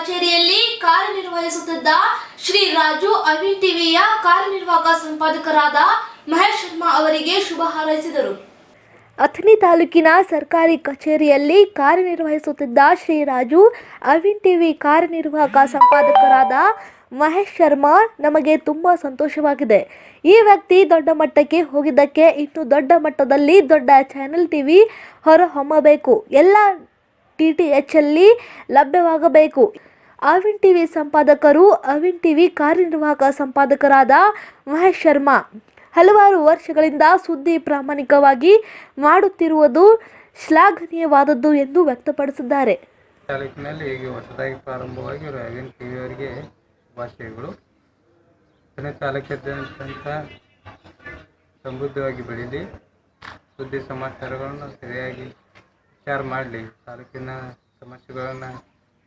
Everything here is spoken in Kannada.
ಕಚೇರಿಯಲ್ಲಿ ಕಾರ್ಯನಿರ್ವಹಿಸುತ್ತಿದ್ದ ಶ್ರೀ ರಾಜು ಅವಿನ್ ಟಿವಿಯ ಕಾರ್ಯನಿರ್ವಾಹಕ ಸಂಪಾದಕರಾದ ಮಹೇಶ್ ಶರ್ಮಾ ಅವರಿಗೆ ಶುಭ ಹಾರೈಸಿದರು. ಅಥಣಿ ತಾಲೂಕಿನ ಸರ್ಕಾರಿ ಕಚೇರಿಯಲ್ಲಿ ಕಾರ್ಯನಿರ್ವಹಿಸುತ್ತಿದ್ದ ಶ್ರೀ ರಾಜು ಅವಿನ್ ಟಿವಿ ಕಾರ್ಯನಿರ್ವಾಹಕ ಸಂಪಾದಕರಾದ ಮಹೇಶ್ ಶರ್ಮಾ ನಮಗೆ ತುಂಬ ಸಂತೋಷವಾಗಿದೆ. ಈ ವ್ಯಕ್ತಿ ದೊಡ್ಡ ಮಟ್ಟಕ್ಕೆ ಹೋಗಿದ್ದಕ್ಕೆ ಇನ್ನು ದೊಡ್ಡ ಮಟ್ಟದಲ್ಲಿ ದೊಡ್ಡ ಚಾನೆಲ್ ಟಿವಿ ಹೊರಹೊಮ್ಮಬೇಕು. ಎಲ್ಲ ಡಿ ಟಿ ಎಚ್ ಅಲ್ಲಿ ಲಭ್ಯವಾಗಬೇಕು. ಅವಿನ್ ಟಿವಿ ಸಂಪಾದಕರು ಅವಿನ್ ಟಿವಿ ಕಾರ್ಯನಿರ್ವಾಹಕ ಸಂಪಾದಕರಾದ ಮಹೇಶ್ ಶರ್ಮಾ. ಹಲವಾರು ವರ್ಷಗಳಿಂದ ಸುದ್ದಿ ಪ್ರಾಮಾಣಿಕವಾಗಿ ಮಾಡುತ್ತಿರುವುದು ಶ್ಲಾಘನೀಯವಾದದ್ದು ಎಂದು ವ್ಯಕ್ತಪಡಿಸಿದ್ದಾರೆ. ತಾಲೂಕಿನಲ್ಲಿ ಈಗ ಹೊಸದಾಗಿ ಪ್ರಾರಂಭವಾಗಿ ಅವಿನ್ ಟಿವಿ ಅವರಿಗೆ ಶುಭಾಶಯಗಳು. ಪುಣೆ ತಾಲೂಕಾದ್ಯಂತ ಸಮೃದ್ಧವಾಗಿ ಬೆಳೀಲಿ ಸುದ್ದಿ ಸಮಾಚಾರಗಳನ್ನು ಸರಿಯಾಗಿ ವಿಚಾರ ಮಾಡಲಿ, ತಾಲೂಕಿನ ಸಮಸ್ಯೆಗಳನ್ನು